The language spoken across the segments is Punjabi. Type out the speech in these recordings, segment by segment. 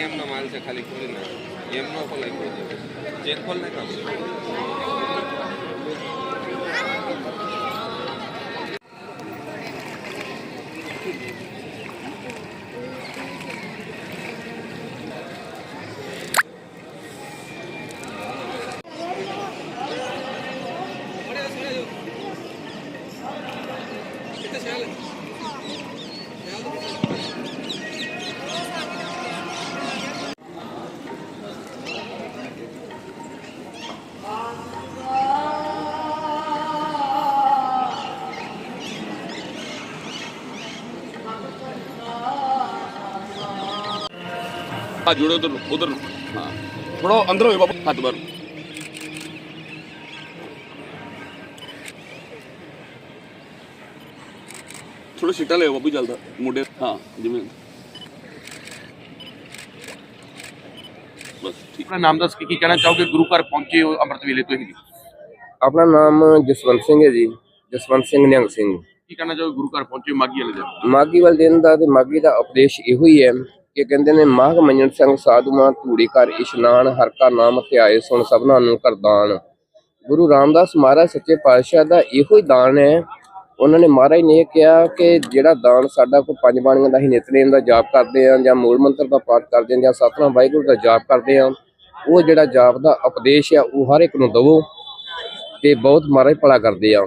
એમનો માલ છે ખાલી ખોલી નાખો એમનો ખોલાઈ ગયો છે. ચેક ખોલ નાખો ਆ ਜੁੜੋ ਉਧਰ ਉਧਰ ਨੂੰ। ਹਾਂ। ਥੋੜਾ ਅੰਦਰ ਹੋਏ ਬਾਬਾ ਹੱਥ ਬਾਰ ਥੋੜਾ ਛਿੱਟਾ ਲਿਓ ਬਾਬੂ ਜਲਦਾ ਮੁੰਡੇ। ਹਾਂ ਜਿਵੇਂ। ਬਸ ਠੀਕ। ਆਪਣਾ ਨਾਮ ਦੱਸ ਕੇ ਕੀ ਕਹਿਣਾ ਚਾਹੋਗੇ? ਗੁਰੂ ਘਰ ਪਹੁੰਚੇ ਹੋ ਅੰਮ੍ਰਿਤ ਵੇਲੇ ਤੋਂ ਹੀ ਆਪਣਾ ਨਾਮ ਜਸਵੰਤ ਸਿੰਘ ਹੈ ਜੀ। ਜਸਵੰਤ ਸਿੰਘ ਨਿਹੰਗ ਸਿੰਘ। ਕੀ ਕਹਿਣਾ ਚਾਹੋਗੇ? ਗੁਰੂ ਘਰ ਪਹੁੰਚੇ ਹੋ ਮਾਗੀ ਵਾਲੇ ਦਿਨ? ਮਾਗੀ ਵਾਲੇ ਦਿਨ ਦਾ ਤੇ ਮਾਗੀ ਦਾ ਉਪਦੇਸ਼ ਇਹੋ ਹੀ ਹੈ ਕਿ ਕਹਿੰਦੇ ਨੇ, ਮਾਘ ਮੰਨਣ ਸਿੰਘ ਸਾਧੂਆਂ ਧੂੜੀ ਕਰ ਇਸ਼ਨਾਨ, ਹਰ ਕਾ ਨਾਮ ਧਿਆਏ ਸੁਣ ਸਭਨਾਂ ਨੂੰ ਕਰਦਾਨ ਗੁਰੂ ਰਾਮਦਾਸ ਮਹਾਰਾਜ ਸੱਚੇ ਪਾਤਸ਼ਾਹ ਦਾ ਇਹੋ ਹੀ ਦਾਨ ਹੈ। ਉਹਨਾਂ ਨੇ ਮਹਾਰਾਜ ਨੇ ਇਹ ਕਿਹਾ ਕਿ ਜਿਹੜਾ ਦਾਨ ਸਾਡਾ ਕੋਈ ਪੰਜ ਬਾਣੀਆਂ ਦਾ ਹੀ ਨਿਤਨੇਮ ਦਾ ਜਾਪ ਕਰਦੇ ਆ ਜਾਂ ਮੂਲ ਮੰਤਰ ਦਾ ਪਾਠ ਕਰਦੇ ਆ ਜਾਂ ਸਤਨਾਮ ਵਾਹਿਗੁਰੂ ਦਾ ਜਾਪ ਕਰਦੇ ਆ ਉਹ ਜਿਹੜਾ ਜਾਪ ਦਾ ਉਪਦੇਸ਼ ਆ, ਉਹ ਹਰ ਇੱਕ ਨੂੰ ਦਵੋ ਤੇ ਬਹੁਤ ਮਹਾਰਾਜ ਭਲਾ ਕਰਦੇ ਆ।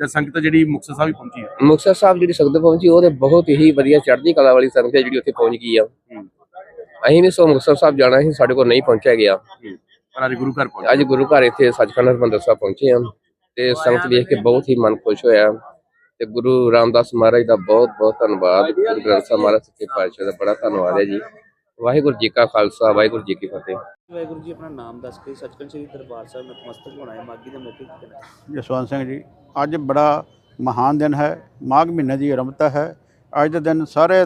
ਤੇ ਸੰਗਤ ਜਿਹੜੀ ਮੁਕਤਸਰ ਸਾਹਿਬ ਪਹੁੰਚੀ ਹੈ? ਮੁਕਤਸਰ ਸਾਹਿਬ ਜਿਹੜੀ ਸੰਗਤ ਪਹੁੰਚੀ ਉਹ ਤੇ ਬਹੁਤ ਹੀ ਵਧੀਆ ਚੜ੍ਹਦੀ ਕਲਾ ਵਾਲੀ ਸੰਗਤ ਹੈ ਜਿਹੜੀ ਉੱਥੇ ਪਹੁੰਚ ਗਈ ਆ। ਅਸੀਂ ਵੀ ਸੋ ਮੁਕਤਸਰ ਸਾਹਿਬ ਜਾਣਾ ਸੀ ਸਾਡੇ ਕੋਲ ਨਹੀਂ ਪਹੁੰਚਿਆ ਗਿਆ। ਪਰ ਅੱਜ ਗੁਰੂ ਘਰ ਪਹੁੰਚੇ। ਅੱਜ ਗੁਰੂ ਘਰ ਇੱਥੇ ਸੱਚਖੰਡ ਹਰਿਮੰਦਰ ਸਾਹਿਬ ਪਹੁੰਚੇ ਆ। ਤੇ ਸੰਗਤ ਵੇਖ ਕੇ ਬਹੁਤ ਹੀ ਮਨ ਖੁਸ਼ ਹੋਇਆ। ਤੇ ਗੁਰੂ ਰਾਮਦਾਸ ਮਹਾਰਾਜ ਦਾ ਬਹੁਤ ਬਹੁਤ ਧੰਨਵਾਦ। ਗੁਰੂ ਗ੍ਰੰਥ ਸਾਹਿਬ ਮਹਾਰਾਜ ਸੱਚੇ ਪਾਤਸ਼ਾਹ ਦਾ ਬੜਾ ਧੰਨਵਾਦ ਹੈ ਜੀ। ਵਾਹਿਗੁਰੂ ਜੀ ਕਾ ਖਾਲਸਾ ਵਾਹਿਗੁਰੂ ਜੀ ਕੀ ਫਤਿਹ। ਵਾਹਿਗੁਰੂ ਜੀ ਆਪਣਾ ਨਾਮ ਦੱਸ ਕੇ ਸੱਚਖੰਡ ਸ੍ਰੀ ਦਰਬਾਰ ਸਾਹਿਬ ਨਤਮਸਤਕ ਹੋਣਾ ਹੈ। ਮਾਗੀ ਦੇ ਮੌਕੇ ਤੇ ਜਸਵੰਤ ਸਿੰਘ ਜੀ ਅੱਜ ਬੜਾ ਮਹਾਨ ਦਿਨ ਹੈ, ਮਾਘ ਮਹੀਨੇ ਦੀ ਆਰੰਭਤਾ ਹੈ। ਅੱਜ ਦੇ ਦਿਨ ਸਾਰੇ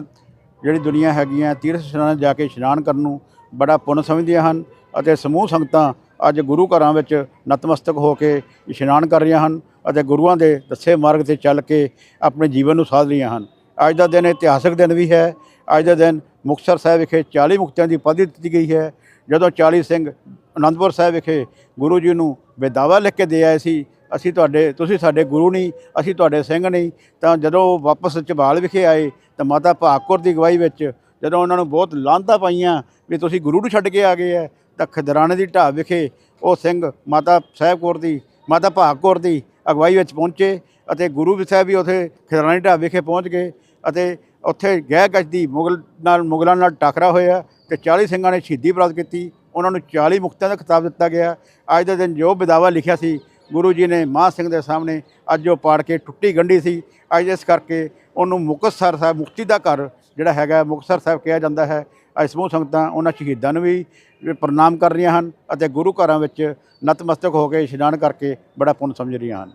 ਜਿਹੜੀ ਦੁਨੀਆ ਹੈਗੀਆਂ ਤੀਰਥ ਸਥਾਨਾਂ ਜਾ ਕੇ ਇਸ਼ਨਾਨ ਕਰਨ ਨੂੰ ਬੜਾ ਪੁੰਨ ਸਮਝਦੀਆਂ ਹਨ ਅਤੇ ਸਮੂਹ ਸੰਗਤਾਂ ਅੱਜ ਗੁਰੂ ਘਰਾਂ ਵਿੱਚ ਨਤਮਸਤਕ ਹੋ ਕੇ ਇਸ਼ਨਾਨ ਕਰ ਰਹੀਆਂ ਹਨ ਅਤੇ ਗੁਰੂਆਂ ਦੇ ਦੱਸੇ ਮਾਰਗ ਤੇ ਚੱਲ ਕੇ ਆਪਣੇ ਜੀਵਨ ਨੂੰ ਸਾਧ ਰਹੀਆਂ ਹਨ। ਅੱਜ ਦਾ ਦਿਨ ਇਤਿਹਾਸਕ ਦਿਨ ਵੀ ਹੈ। ਅੱਜ ਦਾ ਦਿਨ ਮੁਕਤਸਰ ਸਾਹਿਬ ਵਿਖੇ 40 ਮੁਕਤਿਆਂ ਦੀ ਉਪਾਧੀ ਦਿੱਤੀ ਗਈ ਹੈ। ਜਦੋਂ 40 ਸਿੰਘ ਅਨੰਦਪੁਰ ਸਾਹਿਬ ਵਿਖੇ ਗੁਰੂ ਜੀ ਨੂੰ ਬੇਦਾਵਾ ਲਿਖ ਕੇ ਦੇ ਆਏ ਸੀ ਅਸੀਂ ਤੁਹਾਡੇ, ਤੁਸੀਂ ਸਾਡੇ ਗੁਰੂ ਨਹੀਂ, ਅਸੀਂ ਤੁਹਾਡੇ ਸਿੰਘ ਨਹੀਂ, ਤਾਂ ਜਦੋਂ ਉਹ ਵਾਪਸ ਝਬਾਲ ਵਿਖੇ ਆਏ, ਤਾਂ ਮਾਤਾ ਭਾਗਕੌਰ ਦੀ ਅਗਵਾਈ ਵਿੱਚ ਜਦੋਂ ਉਹਨਾਂ ਨੂੰ ਬਹੁਤ ਲਾਂਤਾਂ ਪਾਈਆਂ ਵੀ ਤੁਸੀਂ ਗੁਰੂ ਨੂੰ ਛੱਡ ਕੇ ਆ ਗਏ ਹੈ ਤਾਂ ਖਦਰਾਣੇ ਦੀ ਢਾਬ ਵਿਖੇ ਉਹ ਸਿੰਘ ਮਾਤਾ ਸਾਹਿਬ ਕੌਰ ਦੀ, ਮਾਤਾ ਭਾਗਕੌਰ ਦੀ ਅਗਵਾਈ ਵਿੱਚ ਪਹੁੰਚੇ ਅਤੇ ਗੁਰੂ ਵੀ ਸਾਹਿਬ ਵੀ ਉੱਥੇ ਖਦਰਾਣੇ ਢਾਬ ਵਿਖੇ ਪਹੁੰਚ ਗਏ ਅਤੇ ਉੱਥੇ ਗਹਿ ਗੱਜ ਮੁਗਲ ਨਾਲ, ਮੁਗਲਾਂ ਨਾਲ ਟਕਰਾ ਹੋਇਆ ਤੇ 40 ਸਿੰਘਾਂ ਨੇ ਸ਼ਹੀਦੀ ਪ੍ਰਾਪਤ ਕੀਤੀ। ਉਹਨਾਂ ਨੂੰ 40 ਮੁਕਤਿਆਂ ਦਾ ਖਿਤਾਬ ਦਿੱਤਾ ਗਿਆ। ਅੱਜ ਦੇ ਦਿਨ ਜੋ ਵਿਦਾਵਾ ਲਿਖਿਆ ਸੀ ਗੁਰੂ ਜੀ ਨੇ ਮਾਂ ਸਿੰਘ ਦੇ ਸਾਹਮਣੇ ਅੱਜ ਉਹ ਪਾੜ ਕੇ ਟੁੱਟੀ ਗੰਢੀ ਸੀ। ਅੱਜ ਇਸ ਕਰਕੇ ਉਹਨੂੰ ਮੁਕਤਸਰ ਸਾਹਿਬ, ਮੁਕਤੀ ਦਾ ਘਰ ਜਿਹੜਾ ਹੈਗਾ ਮੁਕਤਸਰ ਸਾਹਿਬ ਕਿਹਾ ਜਾਂਦਾ ਹੈ। ਅੱਜ ਸਮੂਹ ਸੰਗਤਾਂ ਉਹਨਾਂ ਸ਼ਹੀਦਾਂ ਨੂੰ ਵੀ ਪ੍ਰਣਾਮ ਕਰ ਰਹੀਆਂ ਹਨ ਅਤੇ ਗੁਰੂ ਘਰਾਂ ਵਿੱਚ ਨਤਮਸਤਕ ਹੋ ਕੇ ਇਸ਼ਨਾਨ ਕਰਕੇ ਬੜਾ ਪੁੰਨ ਸਮਝ ਰਹੀਆਂ ਹਨ।